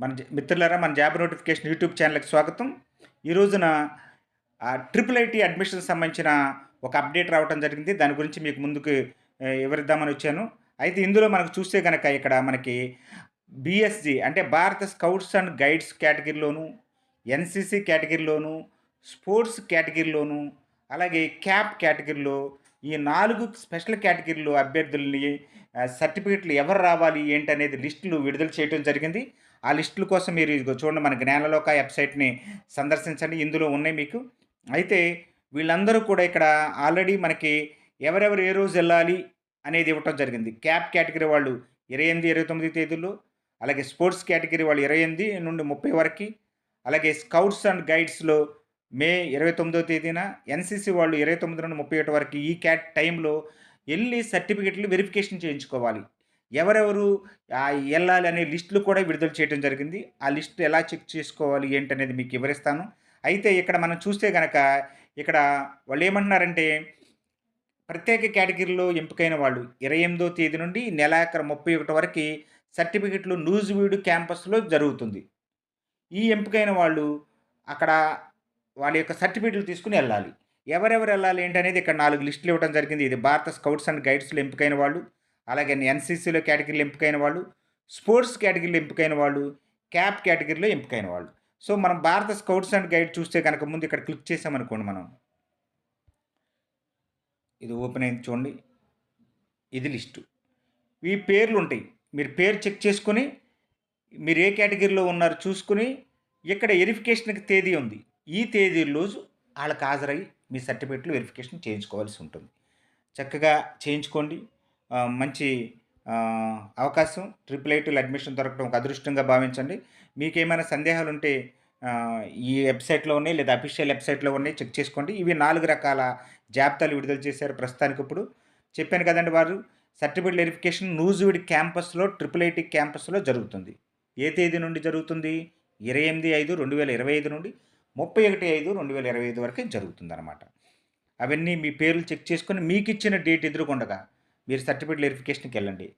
మన జ- మిత్రులారా మన జాబ్ నోటిఫికేషన్ యూట్యూబ్ ఛానల్కి స్వాగతం. ఈ రోజున ట్రిపుల్ ఐటీ అడ్మిషన్ సంబంధించిన ఒక అప్డేట్ రావడం జరిగింది. దాని గురించి మీకు ముందుకు వివరిద్దామని వచ్చాను. అయితే ఇందులో మనకు చూస్తే కనుక ఇక్కడ మనకి బిఎస్జి అంటే భారత స్కౌట్స్ అండ్ గైడ్స్ కేటగిరీలోను ఎన్సిసి కేటగిరీలోను స్పోర్ట్స్ కేటగిరీలోను అలాగే క్యాప్ కేటగిరీలో ఈ నాలుగు స్పెషల్ కేటగిరీలో అభ్యర్థుల్ని సర్టిఫికెట్లు ఎవరు రావాలి ఏంటనేది లిస్టులు విడుదల చేయడం జరిగింది. ఆ లిస్టుల కోసం మీరు ఇదిగో చూడండి మన జ్ఞానలోక వెబ్సైట్ని సందర్శించండి. ఇందులో ఉన్నాయి మీకు. అయితే వీళ్ళందరూ కూడా ఇక్కడ ఆల్రెడీ మనకి ఎవరెవరు ఏ రోజు వెళ్ళాలి అనేది ఇవ్వటం జరిగింది. క్యాప్ కేటగిరీ వాళ్ళు ఇరవై ఎనిమిది ఇరవై తొమ్మిది తేదీల్లో అలాగే స్పోర్ట్స్ కేటగిరీ వాళ్ళు ఇరవై ఎనిమిది నుండి ముప్పై వరకు అలాగే స్కౌట్స్ అండ్ గైడ్స్లో మే ఇరవై తొమ్మిదో తేదీన ఎన్సీసీ వాళ్ళు ఇరవై తొమ్మిది నుండి ముప్పై ఒకటి వరకు ఈ క్యాట్ టైంలో వెళ్ళి సర్టిఫికెట్లు వెరిఫికేషన్ చేయించుకోవాలి. ఎవరెవరు వెళ్ళాలి అనే లిస్టులు కూడా విడుదల చేయడం జరిగింది. ఆ లిస్ట్ ఎలా చెక్ చేసుకోవాలి ఏంటనేది మీకు వివరిస్తాను. అయితే ఇక్కడ మనం చూస్తే కనుక ఇక్కడ వాళ్ళు ఏమంటున్నారంటే ప్రత్యేక కేటగిరీలో ఎంపికైన వాళ్ళు ఇరవై ఎనిమిదో తేదీ నుండి నెలాఖరు ముప్పై ఒకటి వరకు సర్టిఫికెట్లు నూజివీడు క్యాంపస్లో జరుగుతుంది. ఈ ఎంపికైన వాళ్ళు అక్కడ వాళ్ళ యొక్క సర్టిఫికెట్లు తీసుకుని వెళ్ళాలి ఎవరెవరు వెళ్ళాలి ఏంటనేది ఇక్కడ నాలుగు లిస్టులు ఇవ్వడం జరిగింది. ఇది భారత స్కౌట్స్ అండ్ గైడ్స్లో ఎంపికైన వాళ్ళు. అలాగే ఎన్సీసీలో కేటగిరీలో ఎంపికైన వాళ్ళు స్పోర్ట్స్ కేటగిరీలో ఎంపికైన వాళ్ళు క్యాప్ కేటగిరీలో ఎంపికైన వాళ్ళు. సో మనం భారత స్కౌట్స్ అండ్ గైడ్ చూస్తే కనుక ముందు ఇక్కడ క్లిక్ చేసామనుకోండి మనం. ఇది ఓపెన్ అయింది చూడండి. ఇది లిస్టు. ఈ పేర్లు ఉంటాయి. మీరు పేరు చెక్ చేసుకొని మీరు ఏ కేటగిరీలో ఉన్నారో చూసుకుని ఇక్కడ వెరిఫికేషన్కి తేదీ ఉంది. ఈ తేదీ రోజు వాళ్ళకి హాజరై మీ సర్టిఫికెట్లు వెరిఫికేషన్ చేయించుకోవాల్సి ఉంటుంది. చక్కగా చేయించుకోండి. మంచి అవకాశం ట్రిపుల్ ఐటీలు అడ్మిషన్ దొరకడం ఒక అదృష్టంగా భావించండి. మీకు ఏమైనా సందేహాలు ఉంటే ఈ వెబ్సైట్లో ఉన్నాయి లేదా అఫీషియల్ వెబ్సైట్లో ఉన్నాయి చెక్ చేసుకోండి. ఇవి నాలుగు రకాల జాబితాలు విడుదల చేశారు ప్రస్తుతానికి ఇప్పుడు. చెప్పాను కదండి వారు సర్టిఫికేట్ వెరిఫికేషన్ నూజివీడ్ క్యాంపస్లో ట్రిపుల్ ఐటీ క్యాంపస్లో జరుగుతుంది. ఏ తేదీ నుండి జరుగుతుంది? ఇరవై ఎనిమిది ఐదు రెండు వేల ఇరవై ఐదు నుండి ముప్పై ఒకటి ఐదు రెండు వేల ఇరవై ఐదు వరకు జరుగుతుందనమాట అవన్నీ మీ పేర్లు చెక్ చేసుకొని మీకు ఇచ్చిన డేట్ ఎదురుకుండగా మీరు సర్టిఫికేట్ వెరిఫికేషన్కి వెళ్ళండి.